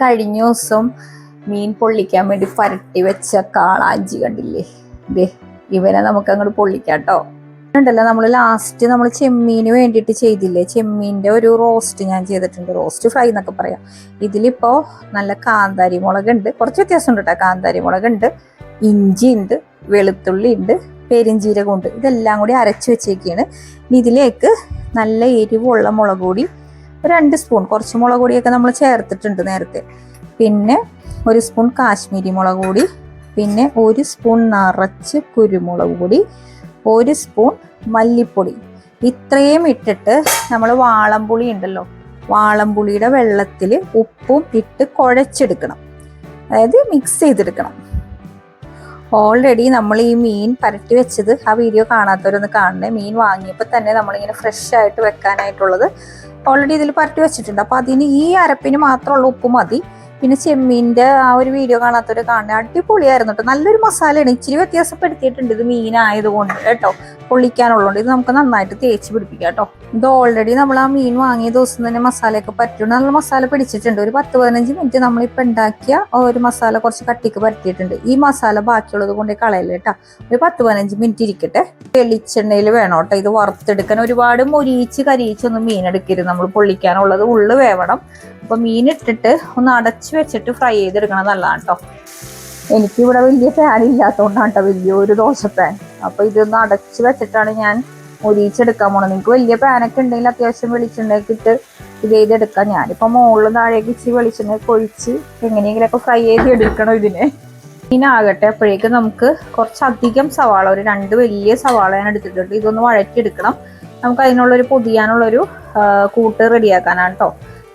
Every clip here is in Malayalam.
കഴിഞ്ഞ ദിവസം മീൻ പൊള്ളിക്കാൻ വേണ്ടി പരട്ടി വെച്ച കാളാഞ്ചി കണ്ടില്ലേ? ദേ ഇവനെ നമുക്ക് അങ്ങോട്ട് പൊള്ളിക്കാട്ടോ ഉണ്ടല്ലോ നമ്മൾ ലാസ്റ്റ് നമ്മൾ ചെമ്മീന് വേണ്ടിയിട്ട് ചെയ്തില്ലേ? ചെമ്മീന്റെ ഒരു റോസ്റ്റ് ഞാൻ ചെയ്തിട്ടുണ്ട്. റോസ്റ്റ് ഫ്രൈ എന്നൊക്കെ പറയാം. ഇതിലിപ്പോൾ നല്ല കാന്താരി മുളകുണ്ട് കുറച്ച് വ്യത്യാസം ഉണ്ട് കേട്ടോ കാന്താരി മുളകുണ്ട് ഇഞ്ചി ഉണ്ട് വെളുത്തുള്ളി ഉണ്ട് പെരിഞ്ചീരകം ഉണ്ട്. ഇതെല്ലാം കൂടി അരച്ച് വെച്ചേക്കാണ്. ഇതിലേക്ക് നല്ല എരിവുള്ള മുളക് ഒരു രണ്ട് സ്പൂൺ. കുറച്ച് മുളക് പൊടിയൊക്കെ നമ്മൾ ചേർത്തിട്ടുണ്ട് നേരത്തെ. പിന്നെ ഒരു സ്പൂൺ കാശ്മീരി മുളക് പൊടി. പിന്നെ ഒരു സ്പൂൺ നിറച്ച് കുരുമുളക് പൊടി. ഒരു സ്പൂൺ മല്ലിപ്പൊടി. ഇത്രയും ഇട്ടിട്ട് നമ്മൾ വാളംപുളി ഉണ്ടല്ലോ. വാളംപുളിയുടെ വെള്ളത്തിൽ ഉപ്പും ഇട്ട് കുഴച്ചെടുക്കണം. അതായത് മിക്സ് ചെയ്തെടുക്കണം. ഓൾറെഡി നമ്മൾ ഈ മീൻ പരട്ടി വെച്ചത് ആ വീഡിയോ കാണാത്തവരൊന്ന് കാണണേ. മീൻ വാങ്ങിയപ്പോൾ തന്നെ നമ്മളിങ്ങനെ ഫ്രഷ് ആയിട്ട് വെക്കാനായിട്ടുള്ളത് ഓൾറെഡി ഇതിൽ പരട്ടി വെച്ചിട്ടുണ്ട്. അപ്പോൾ അതിന് ഈ അരപ്പിന് മാത്രമുള്ള ഉപ്പ് മതി. പിന്നെ ചെമ്മീന്റെ ആ ഒരു വീഡിയോ കാണാത്തവർ കാണണേ. അടിപൊളിയായിരുന്നു കേട്ടോ. നല്ലൊരു മസാലയാണ്. ഇച്ചിരി വ്യത്യാസപ്പെടുത്തിയിട്ടുണ്ട് ഇത് മീനായതുകൊണ്ട് കേട്ടോ. പൊള്ളിക്കാനുള്ളതുകൊണ്ട് ഇത് നമുക്ക് നന്നായിട്ട് തേച്ച് പിടിപ്പിക്കാം കേട്ടോ. ഇത് ഓൾറെഡി നമ്മൾ ആ മീൻ വാങ്ങിയ ദിവസം തന്നെ മസാലയൊക്കെ പറ്റും നല്ല മസാല പിടിച്ചിട്ടുണ്ട്. ഒരു പത്ത് പതിനഞ്ച് മിനിറ്റ് നമ്മളിപ്പോൾ ഉണ്ടാക്കിയ ഒരു മസാല കുറച്ച് കട്ടിക്ക് പരത്തിയിട്ടുണ്ട്. ഈ മസാല ബാക്കിയുള്ളത് കൊണ്ട് കളയല്ലേ കേട്ടോ. ഒരു പത്ത് പതിനഞ്ച് മിനിറ്റ് ഇരിക്കട്ടെ. വെളിച്ചെണ്ണയിൽ വേണം കേട്ടോ. ഇത് വറുത്തെടുക്കാൻ ഒരുപാട് മൊരിയിച്ച് കരിയിച്ചൊന്നും മീൻ എടുക്കരുത്. നമ്മൾ പൊള്ളിക്കാനുള്ളത് ഉള്ളു വേവണം. അപ്പൊ മീൻ ഇട്ടിട്ട് ഒന്ന് അടച്ചു വെച്ചിട്ട് ഫ്രൈ ചെയ്തെടുക്കണം നല്ലതാണ് കേട്ടോ. എനിക്കിവിടെ വലിയ ഫാൻ ഇല്ലാത്തതുകൊണ്ടാണ് കേട്ടോ വലിയൊരു ദോശ ഫാൻ അപ്പൊ ഇതൊന്ന് അടച്ചു വെച്ചിട്ടാണ് ഞാൻ മുരിച്ചെടുക്കാൻ പോണത്. നിങ്ങൾക്ക് വലിയ പാനൊക്കെ ഉണ്ടെങ്കിൽ അത്യാവശ്യം വെളിച്ചെണ്ണയൊക്കെ ഇത് ചെയ്തെടുക്കാം. ഞാനിപ്പോ മുകളിൽ താഴേക്ക് ഇച്ചിരി വെളിച്ചെണ്ണ ഒഴിച്ച് എങ്ങനെയെങ്കിലൊക്കെ ഫ്രൈ ചെയ്ത് എടുക്കണം ഇതിനെ. ഇതിനാകട്ടെ അപ്പോഴേക്ക് നമുക്ക് കുറച്ചധികം സവാള ഒരു രണ്ട് വലിയ സവാള ഞാൻ എടുത്തിട്ടുണ്ട്. ഇതൊന്ന് വഴറ്റിയെടുക്കണം. നമുക്ക് അതിനുള്ളൊരു പൊതിയാനുള്ളൊരു കൂട്ട് റെഡിയാക്കാനാണ് കേട്ടോ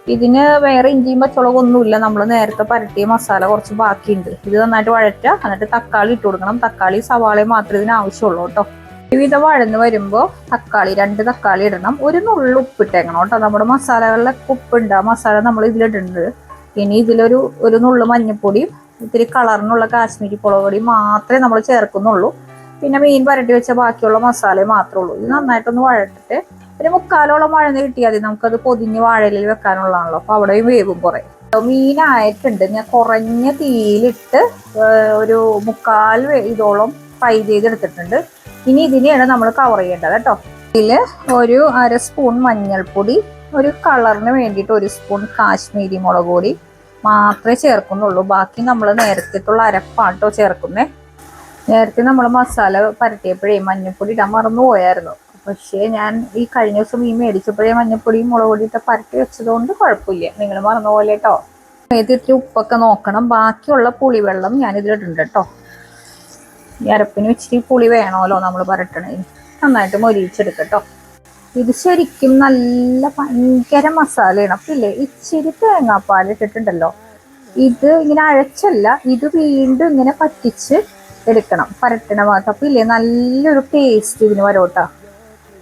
ഇതിന് വേറെ ഇഞ്ചിയും പച്ചമുളകും ഒന്നുമില്ല നമ്മൾ നേരത്തെ പരട്ടിയ മസാല കുറച്ച് ബാക്കിയുണ്ട്. ഇത് നന്നായിട്ട് വഴറ്റുക. എന്നിട്ട് തക്കാളി ഇട്ട് കൊടുക്കണം. തക്കാളി സവാളയും മാത്രമേ ഇതിന് ആവശ്യമുള്ളൂ കേട്ടോ. വിവിധ വഴന്ന് വരുമ്പോൾ തക്കാളി രണ്ട് തക്കാളി ഇടണം. ഒരു നുള്ളു ഉപ്പിട്ടേക്കണം കേട്ടോ. നമ്മുടെ മസാലകളിലൊക്കെ ഉപ്പുണ്ട്. ആ മസാല നമ്മൾ ഇതിലിടുന്നുണ്ട് ഇനി ഇതിലൊരു ഒരു നുള്ളു മഞ്ഞൾപ്പൊടിയും ഇത്തിരി കളറിനുള്ള കാശ്മീരി മുളക് മാത്രമേ നമ്മൾ ചേർക്കുന്നുള്ളൂ. പിന്നെ മീൻ വരട്ടി വെച്ച ബാക്കിയുള്ള മസാല മാത്രമേ ഉള്ളൂ. ഇത് നന്നായിട്ടൊന്ന് വഴട്ടിട്ട് ഒരു മുക്കാലോളം വഴന്ന് കിട്ടിയാൽ മതി. നമുക്കത് പൊതിഞ്ഞ് വാഴലിൽ വെക്കാനുള്ളതാണല്ലോ. അപ്പോൾ അവിടെയും വേവും കുറേ. മീനായിട്ടുണ്ട് ഞാൻ കുറഞ്ഞ തീയിലിട്ട് ഒരു മുക്കാൽ ഇതോളം ഫ്രൈ ചെയ്തെടുത്തിട്ടുണ്ട്. ഇനി ഇതിനെയാണ് നമ്മൾ കവർ ചെയ്യേണ്ടത് കേട്ടോ. ഇതിൽ ഒരു അര സ്പൂൺ മഞ്ഞൾപ്പൊടി ഒരു കളറിന് വേണ്ടിയിട്ട് ഒരു സ്പൂൺ കാശ്മീരി മുളക് പൊടി മാത്രമേ ചേർക്കുന്നുള്ളൂ. ബാക്കി നമ്മൾ നേരത്തെ അരപ്പാട്ടോ ചേർക്കുന്നേ. നേരത്തെ നമ്മൾ മസാല പരട്ടിയപ്പോഴേ മഞ്ഞൾപ്പൊടി ഇടാൻ മറന്നു പോയായിരുന്നു. പക്ഷേ ഞാൻ ഈ കഴിഞ്ഞ ദിവസം ഈ മേടിച്ചപ്പോഴേ മഞ്ഞൾപ്പൊടിയും മുളക് പൊടി ഇട്ട് പരട്ടി വെച്ചതുകൊണ്ട് കുഴപ്പമില്ല. നിങ്ങൾ മറന്നു പോലെ കേട്ടോ ഇത് ഇത്തിരി ഉപ്പൊക്കെ നോക്കണം. ബാക്കിയുള്ള പുളിവെള്ളം ഞാൻ ഇതിലിട്ടുണ്ട് കേട്ടോ ഈ അരപ്പിന് ഇച്ചിരി പുളി വേണമല്ലോ നമ്മൾ പരട്ടണതിന് നന്നായിട്ട് മൊരിയിച്ചെടുക്കട്ടോ ഇത് ശരിക്കും നല്ല ഭയങ്കര മസാലയാണ്. അപ്പം ഇല്ലേ ഇച്ചിരി തേങ്ങാപ്പാൽ ഇട്ടിട്ടുണ്ടല്ലോ. ഇത് ഇങ്ങനെ അഴച്ചല്ല ഇത് വീണ്ടും ഇങ്ങനെ പറ്റിച്ച് എടുക്കണം. പരട്ടണ ഭാഗത്ത്. അപ്പം ഇല്ലേ നല്ലൊരു ടേസ്റ്റ് ഇതിന് വരോട്ടാ.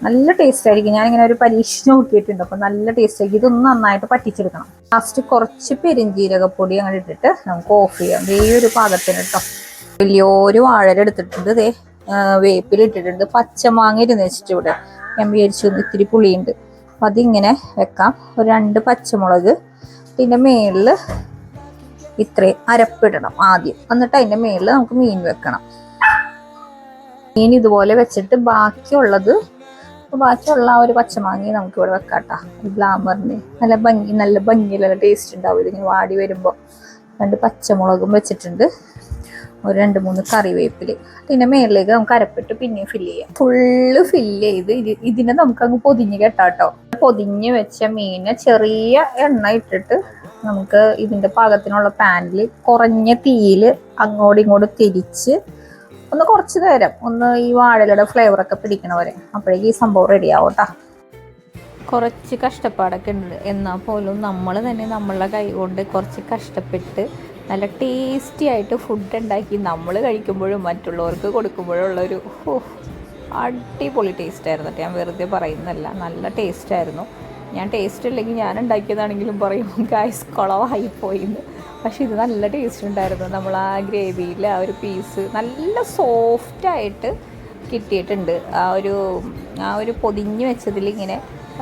നല്ല ടേസ്റ്റ് ആയിരിക്കും. ഞാനിങ്ങനെ ഒരു പരീക്ഷ നോക്കിയിട്ടുണ്ട്. അപ്പം നല്ല ടേസ്റ്റ് ആയിരിക്കും. ഇതൊന്ന് നന്നായിട്ട് പറ്റിച്ചെടുക്കണം. ലാസ്റ്റ് കുറച്ച് പെരിഞ്ജീരകപ്പൊടി അങ്ങനെ ഇട്ടിട്ട് നമുക്ക് ഓഫ് ചെയ്യാം. ഈ ഒരു പാകത്തിന് കേട്ടോ വലിയൊരു വാഴര എടുത്തിട്ടുണ്ട് ആ, വേപ്പിലിട്ടിട്ടുണ്ട് പച്ചമാങ്ങ ഇരുന്ന് വെച്ചിട്ട് ഇവിടെ. ഞാൻ വിചാരിച്ചു ഇത്തിരി പുളിയുണ്ട്. അപ്പം അതിങ്ങനെ വെക്കാം. ഒരു രണ്ട് പച്ചമുളക്. പിന്നെ മേളിൽ ഇത്രയും അരപ്പിടണം ആദ്യം. എന്നിട്ട് അതിന്റെ മേളിൽ നമുക്ക് മീൻ വെക്കണം. മീൻ ഇതുപോലെ വെച്ചിട്ട് ബാക്കിയുള്ളത് ബാക്കിയുള്ള ആ ഒരു പച്ചമാങ്ങി നമുക്ക് ഇവിടെ വെക്കാട്ടോ ഗ്ലാമറിന്. നല്ല ഭംഗി നല്ല ഭംഗിയിലുള്ള ടേസ്റ്റ് ഉണ്ടാവും ഇതിങ്ങനെ വാടി വരുമ്പോൾ രണ്ട് പച്ചമുളകും വെച്ചിട്ടുണ്ട്. ഒരു രണ്ട് മൂന്ന് കറിവേപ്പിൽ. പിന്നെ മേളിലേക്ക് നമുക്ക് അരപ്പിട്ട് പിന്നെയും ഫില്ല് ചെയ്യാം. ഫുള്ള് ഫില്ല് ചെയ്ത് ഇത് ഇതിനെ നമുക്ക് അങ്ങ് പൊതിഞ്ഞ് കെട്ടാട്ടോ. പൊതിഞ്ഞ് വെച്ച മീനെ ചെറിയ എണ്ണ ഇട്ടിട്ട് നമുക്ക് ഇതിന്റെ പാകത്തിനുള്ള പാനിൽ കുറഞ്ഞ തീയിൽ അങ്ങോട്ടും ഇങ്ങോട്ടും തിരിച്ച് ഒന്ന് കുറച്ച് നേരം ഒന്ന് ഈ വാഴയുടെ ഫ്ലേവർ ഒക്കെ പിടിക്കണ വരെ അപ്പോഴേക്ക് ഈ സംഭവം റെഡി ആവട്ടാ കുറച്ച് കഷ്ടപ്പാടൊക്കെ ഉണ്ട്. എന്നാൽ പോലും നമ്മൾ തന്നെ നമ്മളുടെ കൈ കൊണ്ട് കുറച്ച് കഷ്ടപ്പെട്ട് നല്ല ടേസ്റ്റി ആയിട്ട് ഫുഡ് ഉണ്ടാക്കി നമ്മൾ കഴിക്കുമ്പോഴും മറ്റുള്ളവർക്ക് കൊടുക്കുമ്പോഴും ഉള്ളൊരു അടിപൊളി ടേസ്റ്റ് ആയിരുന്നു ഞാൻ വെറുതെ പറയുന്നല്ല നല്ല ടേസ്റ്റ് ആയിരുന്നു. ഞാൻ ടേസ്റ്റ് ഇല്ലെങ്കിൽ ഞാൻ ഉണ്ടാക്കിയതാണെങ്കിലും പറയും ഗായ്സ് കുളവായി പോയിന്ന്. പക്ഷേ ഇത് നല്ല ടേസ്റ്റ് ഉണ്ടായിരുന്നു. നമ്മൾ ആ ഗ്രേവിയിൽ ആ ഒരു പീസ് നല്ല സോഫ്റ്റായിട്ട് കിട്ടിയിട്ടുണ്ട്. ആ ഒരു ആ ഒരു പൊതിഞ്ഞ് വെച്ചതിൽ ഇങ്ങനെ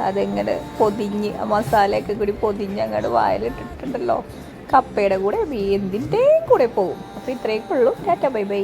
അതിങ്ങനെ പൊതിഞ്ഞ് മസാലയൊക്കെ കൂടി പൊതിഞ്ഞ് അങ്ങോട്ട് വായിലിട്ടിട്ടുണ്ടല്ലോ. കപ്പയുടെ കൂടെ എന്തിന്റെയും കൂടെ പോകും അപ്പോൾ ഇത്രയൊക്കെ ഉള്ളൂ. Tata bye bye.